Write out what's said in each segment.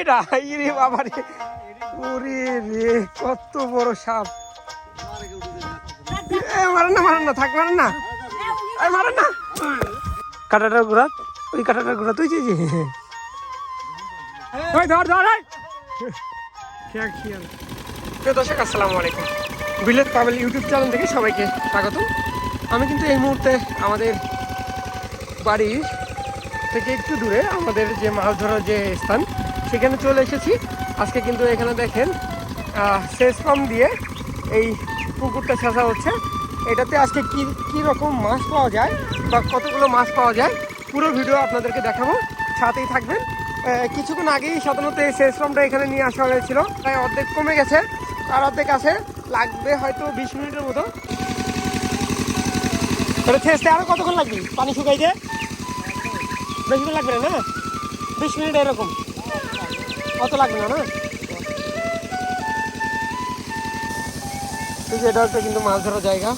এটা রে বাবা রে ওরে রে কত বড় সাপ। এ মারেন না মারেন না থাক মারেন না। এই মারেন না। কাটাটার গোড়া ওই কাটাটার গোড়া তুই চেয়েছি ওই ধর ধর। খেয়াল প্রিয় দর্শক আসসালামু আলাইকুম। বিলেত পাবেল ইউটিউব চ্যানেল থেকে সবাইকে স্বাগতম। আমি কিন্তু এই মুহূর্তে আমাদের বাড়ির থেকে একটু দূরে আমাদের যে মাছ ধরার যে স্থান সেখানে চলে এসেছি। আজকে কিন্তু এখানে দেখেন পাম্প দিয়ে এই পুকুরটা ছেঁচা হচ্ছে। এটাতে আজকে কি কি রকম মাছ পাওয়া যায় বা কতগুলো মাছ পাওয়া যায়, পুরো ভিডিও আপনাদেরকে দেখাবো। সাথেই থাকবেন। কিছুক্ষণ আগেই সাধারণত এই সেচ পাম্পটা এখানে নিয়ে আসা হয়েছিল। প্রায় অর্ধেক কমে গেছে আর অর্ধেক আছে, লাগবে হয়তো বিশ মিনিটের মতো। তাহলে ছেঁচতে আরও কতক্ষণ লাগবে? পানি শুকাইতে? বেশিক্ষণ লাগবে না? বিশ মিনিট এরকম। অত লাগবে না না এটা হচ্ছে কিন্তু মাছ ধরার জায়গা।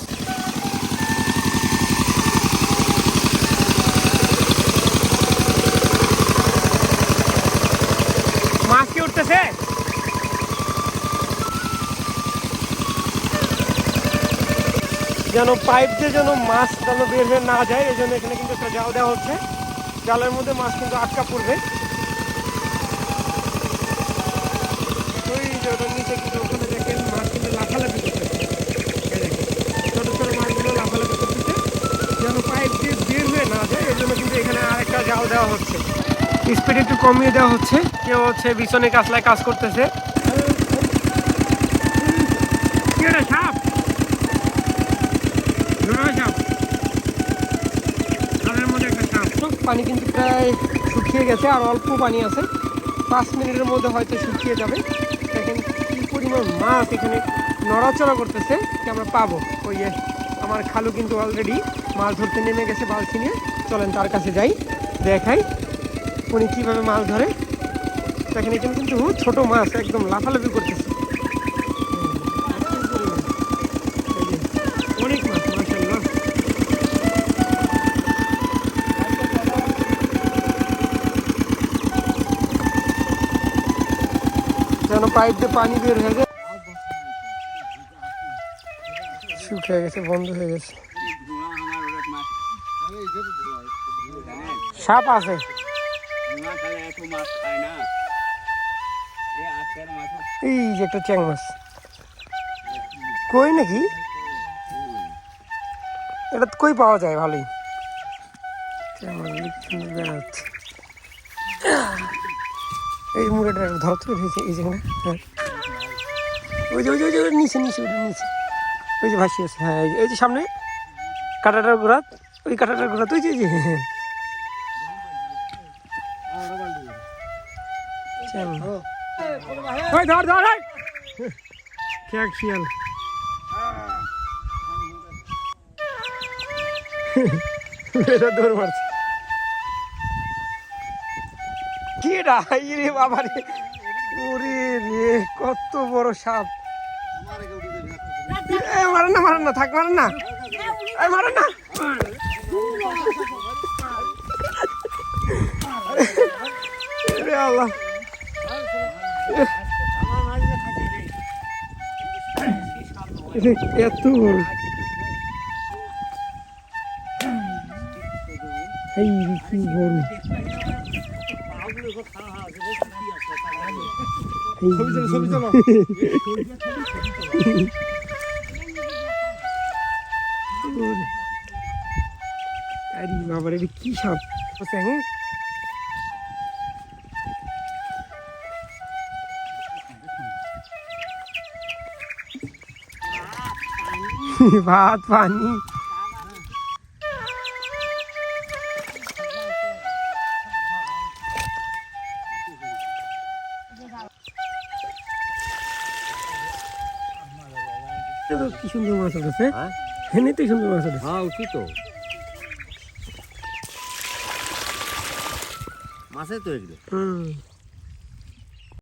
মাছ কি উঠতেছে? যেন পাইপ দিয়ে যেন মাছ যেন বের হয়ে না যায় এই জন্য এখানে কিন্তু একটা জাল দেওয়া হচ্ছে। জালের মধ্যে মাছ কিন্তু আটকা পড়বে। যেন পাইপ দিয়ে বের হয়ে না যায় এই জন্য কিন্তু এখানে আরেকটা জাল দেওয়া হচ্ছে। স্পিড একটু কমিয়ে দেওয়া হচ্ছে। কেউ হচ্ছে বিছনে কাছলায় কাজ করতেছে। সাপ? সাপ। পানি কিন্তু প্রায় শুকিয়ে গেছে, আর অল্প পানি আছে। পাঁচ মিনিটের মধ্যে হয়তো শুকিয়ে যাবে। দেখেন কি পরিমাণ মাছ এখানে নড়াচড়া করতেছে আমরা পাবো? ওই আমার খালু কিন্তু অলরেডি মাছ ধরতে নেমে গেছে বালতি নিয়ে। চলেন তার কাছে যাই, দেখাই উনি কীভাবে মাছ ধরে। দেখেন এখানে কিন্তু ছোট মাছ, একদম লাফালাফি করতেছে। যেন পাইপ দিয়ে পানি বের হয়ে যায়। শুকিয়ে গেছে, বন্ধ হয়ে গেছে। সাপ আছে। এই যে একটা চ্যাং মাছ। কই নাকি? এটা কই পাওয়া যায়? ভালোই। এই মুড়েটা ধর এই যে হ্যাঁ। ওই যে ওই যে ওই যে নিচে নিচে ওই নিচে। ওই যে ভাসি আছে। হ্যাঁ এই যে সামনে। কাটাটার গোড়া ওই কাটাটার গোড়া তুই যে এই যে চ্যাং ওই ধর ধর ওই খেয়াল খেয়াল। এটা দৌড় মারছে। কি এটা রে বাবা রে। ওরে রে কত বড় সাপ। মারেন না মারেন না থাক মারেন না। মারেন না। রে আল্লাহ এটা এত বড় এই কি বড় ছবি চলো ছবি চলো আরে বাবা রে কি সাপ হ্যাঁ ভাত পানি। কি সুন্দর মাছ আছে হ্যাঁ। হেনেতেই সুন্দর মাছ আছে। হ্যাঁ উঠি তো। মাছে তো এগুলো হুম